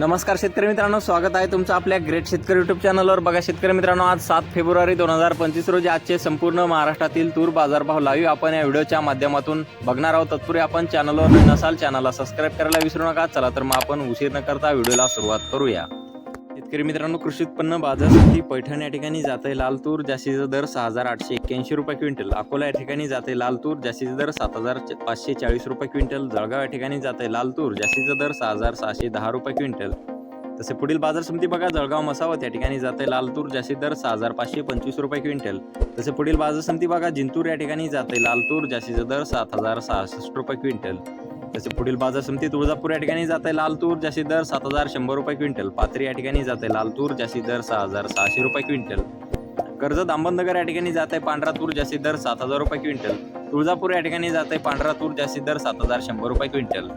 नमस्कार शेतकरी मित्रांनो स्वागत आहे तुमचं आपल्या ग्रेट शेतकरी युट्यूब चॅनलवर बघा शेतकरी मित्रांनो आज सात फेब्रुवारी दोन हजार पंचवीस रोजी आजचे संपूर्ण महाराष्ट्रातील तूर बाजारभाव लाईव्ह आपण या व्हिडिओच्या माध्यमातून बघणार आहोत. तत्पूर्वी आपण चॅनलवर नसाल चॅनलला सबस्क्राईब करायला विसरू नका. चला तर मग आपण उशीर न करता व्हिडिओला सुरुवात करूया. शेतकरी मित्रांनो कृषी उत्पन्न बाजार समिती पैठण या ठिकाणी जाते लाल तूर जास्तीचा दर सहा हजार आठशे एक्क्याऐंशी रुपये क्विंटल. अकोला या ठिकाणी जाते लाल तूर जास्तीचा दर सात हजार पाचशे चाळीस रुपये क्विंटल. जळगाव या ठिकाणी जाते लाल तूर जास्तीचा दर सहा हजार सहाशे दहा रुपये क्विंटल. तसे पुढील बाजार समिती बघा जळगाव मसावत या ठिकाणी जाते लाल तूर जास्तीत दर सहा हजार पाचशे पंचवीस रुपये क्विंटल. तसे पुढील बाजार समिती बघा जिंतूर या ठिकाणी जाते लाल तूर जास्तीचा दर सात हजार सहासष्ट रुपये क्विंटल. तसे पुढील बाजार समिती तुळजापूर या ठिकाणी जाते लाल तूर जास्तीत दर सात हजार शंभर रुपये क्विंटल. पाथरी या ठिकाणी जाते लाल तूर जास्तीत दर सहा हजार सहाशे रुपये क्विंटल. कर्जत अहमदनगर या ठिकाणी जाते पांढरा तूर जास्तीत दर सात हजार रुपये क्विंटल. तुळजापूर या ठिकाणी जाते पांढरा तूर जास्तीत दर सात हजार शंभर रुपये क्विंटल.